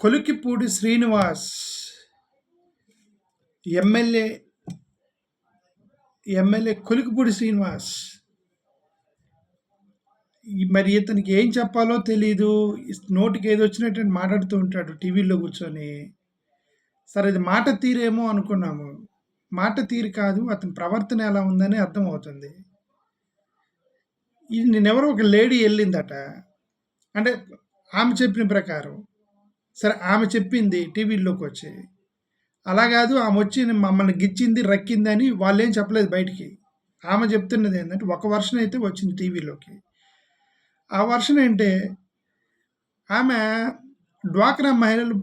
Kolikipudi Srinivas MLA MLA Kolikipudi Srinivas. మరి ఇతనికి ఏం చెప్పాలో తెలీదు. నోటికి ఏది వచ్చినట్టు మాట్లాడుతూ ఉంటాడు టీవీలో కూర్చొని. సరే ఇది మాట తీరేమో అనుకున్నాము. మాట తీరు కాదు అతని ప్రవర్తన ఎలా ఉందని అర్థమవుతుంది ఇది నేనెవరో ఒక లేడీ వెళ్ళిందట. అంటే ఆమె చెప్పిన ప్రకారం సరే ఆమె చెప్పింది టీవీలోకి వచ్చి అలా కాదు ఆమె వచ్చి మమ్మల్ని గిచ్చింది రక్కింది అని వాళ్ళు ఏం చెప్పలేదు బయటికి. ఆమె చెప్తున్నది ఏంటంటే ఒక వర్షన్ అయితే వచ్చింది టీవీలోకి. ఆ వర్షన్ ఏంటే ఆమె డ్వాక్రా మహిళలు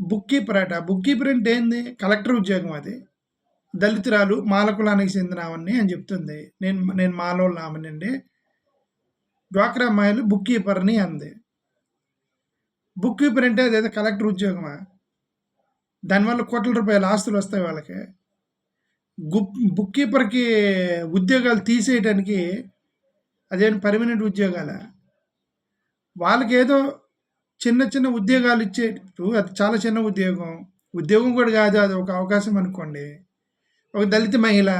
బుక్ కీపర్ అట. బుక్ కీపర్ అంటే ఏంది? కలెక్టర్ ఉద్యోగం అది. దళితురాలు మాలకులానికి చెందినవన్నీ అని చెప్తుంది. నేను నేను మాలోళ్ళు ఆమెనండి డ్వాక్రా మహిళలు బుక్ కీపర్ని అంది. బుక్ కీపర్ అంటే అదేదో కలెక్టర్ ఉద్యోగమా? దానివల్ల కోట్ల రూపాయల ఆస్తులు వస్తాయి వాళ్ళకి. గుప్ బుక్ కీపర్కి ఉద్యోగాలు తీసేయడానికి అదేం పర్మనెంట్ ఉద్యోగాల? వాళ్ళకి ఏదో చిన్న చిన్న ఉద్యోగాలు ఇచ్చేటప్పుడు అది చాలా చిన్న ఉద్యోగం. ఉద్యోగం కూడా కాదు అది ఒక అవకాశం అనుకోండి. ఒక దళిత మహిళ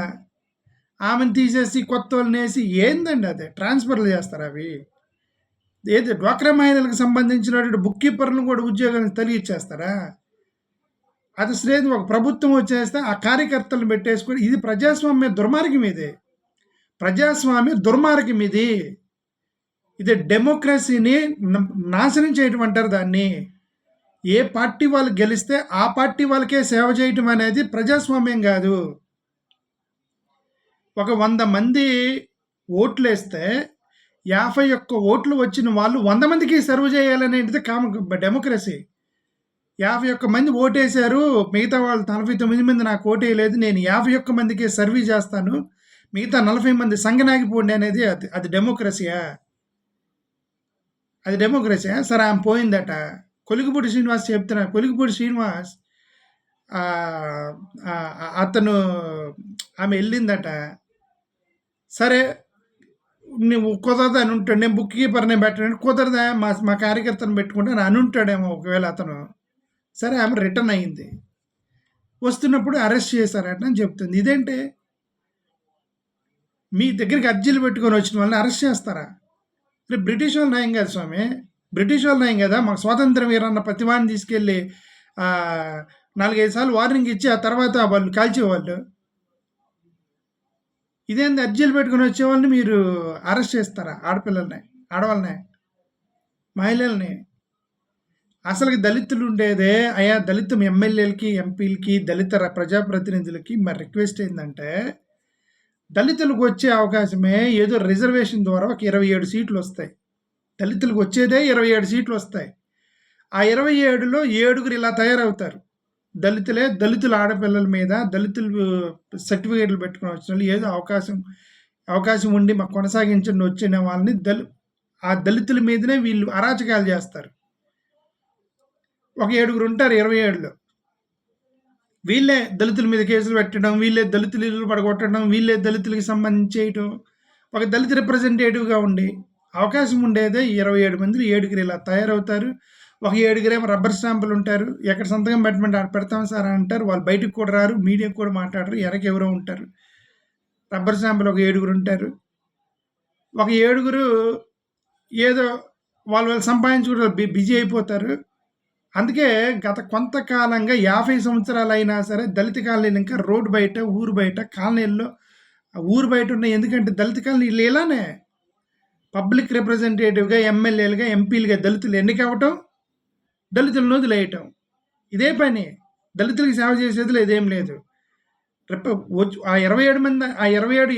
ఆమెను తీసేసి కొత్త వాళ్ళని వేసి ఏందండి అది? ట్రాన్స్ఫర్లు చేస్తారు అవి? ఏది డ్వాక్రా మహిళలకు సంబంధించినటువంటి బుక్ కీపర్లను కూడా ఉద్యోగాలను తెలియచేస్తారా అది శ్రేణి ఒక ప్రభుత్వం వచ్చేస్తే ఆ కార్యకర్తలను పెట్టేసుకొని ఇది ప్రజాస్వామ్య దుర్మార్గం ఇది. ప్రజాస్వామ్య దుర్మార్గం ఇది. ఇది డెమోక్రసీని నాశనం చేయటం అంటారు దాన్ని. ఏ పార్టీ వాళ్ళు గెలిస్తే ఆ పార్టీ వాళ్ళకే సేవ చేయటం అనేది ప్రజాస్వామ్యం కాదు. ఒక వంద మంది ఓట్లు వేస్తే యాభై ఒక్క ఓట్లు వచ్చిన వాళ్ళు వంద మందికి సర్వ్ చేయాలనేది కామ డెమోక్రసీ యాభై ఒక్క మంది ఓటేశారు మిగతా వాళ్ళు నలభై తొమ్మిది మంది నాకు ఓటేయలేదు నేను యాభై ఒక్క మందికి సర్వీ చేస్తాను మిగతా నలభై మంది సంగనాగిపోండి అనేది అది అది డెమోక్రసీయా అది డెమోక్రసీయా సరే ఆమె పోయిందట. కొలిగిపూడి శ్రీనివాస్ చెప్తున్నా కొలిగిపూడి శ్రీనివాస్ అతను ఆమె వెళ్ళిందట. సరే నువ్వు కుదరదు అని ఉంటాడు. నేను బుక్ కీపర్నే పెట్టాను కుదరదా? మా మా కార్యకర్తను పెట్టుకుంటే అని ఉంటాడేమో ఒకవేళ అతను. సరే ఆమె రిటర్న్ అయ్యింది వస్తున్నప్పుడు అరెస్ట్ చేశారట అని చెప్తుంది. ఇదేంటి? మీ దగ్గరికి అర్జీలు పెట్టుకొని వచ్చిన వాళ్ళని అరెస్ట్ చేస్తారా? రేపు బ్రిటిష్ వాళ్ళు నయం కదా స్వామి. బ్రిటిష్ వాళ్ళు నయం కదా. మాకు స్వాతంత్రం వీరన్న ప్రతివాడిని తీసుకెళ్ళి నాలుగైదు సార్లు వార్నింగ్ ఇచ్చి ఆ తర్వాత వాళ్ళు కాల్చేవాళ్ళు. ఇదేంది అర్జీలు పెట్టుకొని వచ్చేవాళ్ళని మీరు అరెస్ట్ చేస్తారా? ఆడపిల్లల్ని ఆడవాళ్ళని మహిళల్ని? అసలు దళితులు ఉండేదే అయా దళిత ఎమ్మెల్యేలకి ఎంపీలకి దళిత ప్రజాప్రతినిధులకి మరి రిక్వెస్ట్ ఏంటంటే దళితులకు వచ్చే అవకాశమే ఏదో రిజర్వేషన్ ద్వారా ఒక ఇరవై ఏడు సీట్లు వస్తాయి. దళితులకు వచ్చేదే ఇరవై ఏడు సీట్లు వస్తాయి. ఆ ఇరవై ఏడులో ఏడుగురు ఇలా తయారవుతారు. దళితులే దళితుల ఆడపిల్లల మీద దళితులు సర్టిఫికేట్లు పెట్టుకుని వచ్చిన వాళ్ళు ఏదో అవకాశం అవకాశం ఉండి మాకు కొనసాగించండి వచ్చిన వాళ్ళని దళి ఆ దళితుల మీదనే వీళ్ళు అరాచకాలు చేస్తారు. ఒక ఏడుగురు ఉంటారు ఇరవై ఏడులో. వీళ్ళే దళితుల మీద కేసులు పెట్టడం వీళ్ళే దళితులు ఇల్లు పడగొట్టడం వీళ్ళే దళితులకి సంబంధించి చేయటం. ఒక దళిత రిప్రజెంటేటివ్గా ఉండి అవకాశం ఉండేదే ఇరవై ఏడు మంది ఏడుగురు ఇలా తయారవుతారు. ఒక ఏడుగురేమో రబ్బర్ స్టాంపులు ఉంటారు. ఎక్కడ సంతకం పెట్టమంటే పెడతాం సార్ అంటారు. వాళ్ళు బయటకు కూడా రారు మీడియాకు కూడా మాట్లాడరు ఎవరో ఉంటారు. రబ్బర్ స్టాంపులు ఒక ఏడుగురు ఉంటారు. ఒక ఏడుగురు ఏదో వాళ్ళు వాళ్ళు సంపాదించుకుంటారు బి- బిజీ అయిపోతారు. అందుకే గత కొంతకాలంగా యాభై సంవత్సరాలు అయినా సరే దళిత కాలనీలు ఇంకా రోడ్డు బయట ఊరు బయట కాలనీల్లో ఊరు బయట ఉన్నాయి. ఎందుకంటే దళిత కాలనీలు ఇలానే. పబ్లిక్ రిప్రజెంటేటివ్గా ఎమ్మెల్యేలుగా ఎంపీలుగా దళితులు ఎన్నికవటం దళితులను వదిలేయటం. ఇదే పని దళితులకి సేవ చేసేది ఇదేం లేదు. వచ్చి ఆ ఇరవై ఏడు మంది ఆ ఇరవై ఏడు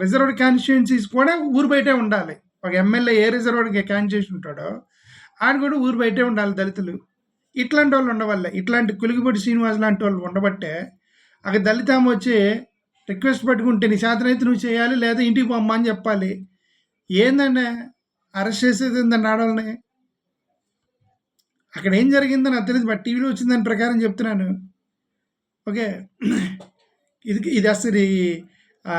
రిజర్వ్డ్ కాన్స్టిట్యున్సీస్ కూడా ఊరు బయటే ఉండాలి. ఒక ఎమ్మెల్యే ఏ రిజర్వ్డ్ కాన్స్టిట్యూషన్ ఉంటాడో ఆడ కూడా ఊరు బయటే ఉండాలి దళితులు. ఇట్లాంటి వాళ్ళు ఉండవల్ల. ఇట్లాంటి కులిగిపొడి శ్రీనివాస్ లాంటి వాళ్ళు ఉండబట్టే అక్కడ దళితామ వచ్చి రిక్వెస్ట్ పెట్టుకుంటే నీ శాతం అయితే నువ్వు చేయాలి లేదా ఇంటికి పొమ్మని అని చెప్పాలి. ఏందండి? అరెస్ట్ చేసేది ఏందండి ఆడవాళ్ళని అక్కడ ఏం జరిగిందో నాకు తెలియదు బట్ టీవీలో వచ్చిన దాని ప్రకారం చెప్తున్నాను ఓకే ఇది ఇది అసలు ఈ, ఆ,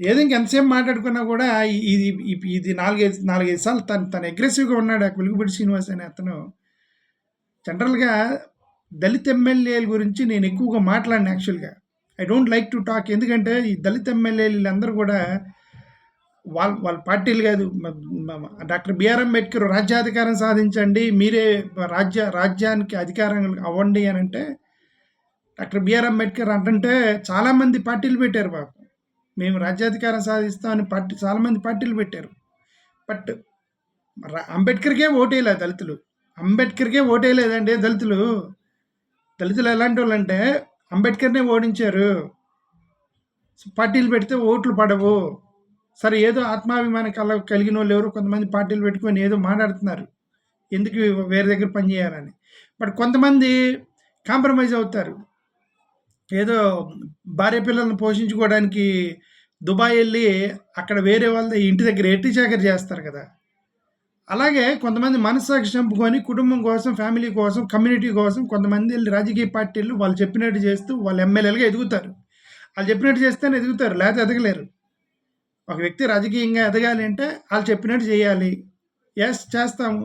ఏదో ఇంకెంతసేపు మాట్లాడుకున్నా కూడా ఇది ఇది నాలుగైదు నాలుగైదు సార్లు తను తను అగ్రెసివ్గా ఉన్నాడు ఆ వెలుగుబడి శ్రీనివాస్ అనే అతను జనరల్‌గా దళిత్ ఎమ్మెల్యేల గురించి నేను ఎక్కువగా మాట్లాడిన యాక్చువల్‌గా. I don't like to talk. ఎందుకంటే ఈ దళిత్ ఎమ్మెల్యేలు వీళ్ళందరూ కూడా వాళ్ళ వాళ్ళ పార్టీలు కాదు. డాక్టర్ బిఆర్ అంబేద్కర్ రాజ్యాధికారం సాధించండి. మీరే రాజ్య రాజ్యానికి అధికారం అవ్వండి అని అంటే డాక్టర్ బిఆర్ అంబేద్కర్ అంటుంటే చాలామంది పార్టీలు పెట్టారు బాబు మేము రాజ్యాధికారం సాధిస్తామని పార్టీ చాలామంది పార్టీలు పెట్టారు. బట్ అంబేద్కర్‌కే ఓటేయలే దళితులు. అంబేద్కర్‌కే ఓటేయలేదండి దళితులు. దళితులు ఎలాంటి వాళ్ళు అంటే అంబేద్కర్‌నే ఓడించారు. పార్టీలు పెడితే ఓట్లు పడవు. సరే ఏదో ఆత్మాభిమానం కల కలిగిన వాళ్ళు ఎవరో కొంతమంది పార్టీలు పెట్టుకొని ఏదో మాట్లాడుతున్నారు. ఎందుకు వేరే దగ్గర పని చేయాలని. బట్ కొంతమంది కాంప్రమైజ్ అవుతారు. ఏదో భార్య పిల్లల్ని పోషించుకోవడానికి దుబాయ్ వెళ్ళి అక్కడ వేరే వాళ్ళ ఇంటి దగ్గర ఎట్టి చాకరీ చేస్తారు కదా! అలాగే కొంతమంది మనస్సాక్షి చంపుకొని కుటుంబం కోసం, ఫ్యామిలీ కోసం, కమ్యూనిటీ కోసం కొంతమంది రాజకీయ పార్టీలు వాళ్ళు చెప్పినట్టు చేస్తూ వాళ్ళు ఎమ్మెల్యేలుగా ఎదుగుతారు. వాళ్ళు చెప్పినట్టు చేస్తేనే ఎదుగుతారు. లేకపోతే ఎదగలేరు. ఒక వ్యక్తి రాజకీయంగా ఎదగాలి అంటే వాళ్ళు చెప్పినట్టు చేయాలి. ఎస్ చేస్తాము.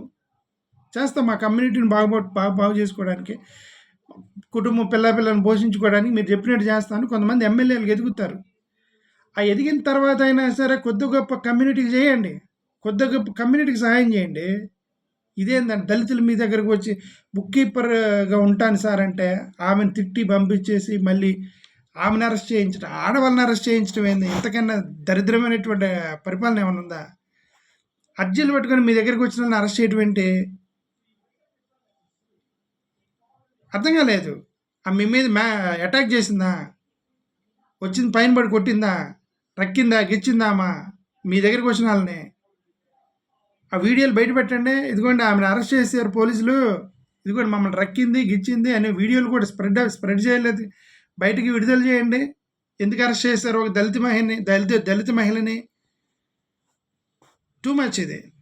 చేస్తాం మా కమ్యూనిటీని బాగుప బాగు బాగు చేసుకోవడానికి, కుటుంబం పిల్ల పిల్లల్ని పోషించుకోవడానికి మీరు చెప్పినట్టు చేస్తాను కొంతమంది ఎమ్మెల్యేలు ఎదుగుతారు. ఆ ఎదిగిన తర్వాత అయినా సరే కొద్ది గొప్ప కమ్యూనిటీకి చేయండి. కొద్ది గొప్ప కమ్యూనిటీకి సహాయం చేయండి. ఇదేందండి దళితులు మీ దగ్గరకు వచ్చి బుక్ కీపర్‌గా ఉంటాను సార్ అంటే ఆమెను తిట్టి పంపించేసి మళ్ళీ ఆమెను అరెస్ట్ చేయించడం, ఆడవాళ్ళని అరెస్ట్ చేయించడం ఏంది? ఇంతకన్నా దరిద్రమైనటువంటి పరిపాలన ఏమన్నా ఉందా? అర్జీలు పెట్టుకొని మీ దగ్గరికి వచ్చిన వాళ్ళని అరెస్ట్ చేయటం ఏంటి? అర్థం కాలేదు. ఆ మీ మీద మ్యా అటాక్ చేసిందా? వచ్చింది పైన పడి కొట్టిందా? రక్కిందా? గిచ్చిందా అమ్మా మీ దగ్గరికి వచ్చిన వాళ్ళని. ఆ వీడియోలు బయట పెట్టండి. ఇదిగోండి ఆమెను అరెస్ట్ చేశారు పోలీసులు. ఇదిగోండి మమ్మల్ని రక్కింది, గిచ్చింది అనే వీడియోలు కూడా స్ప్రెడ్ స్ప్రెడ్ చేయలేదు. బయటికి విడుదల చేయండి. ఎందుకు అరెస్ట్ చేశారు ఒక దళిత మహిళని దళిత దళిత మహిళని? టూ మచ్ ఇది.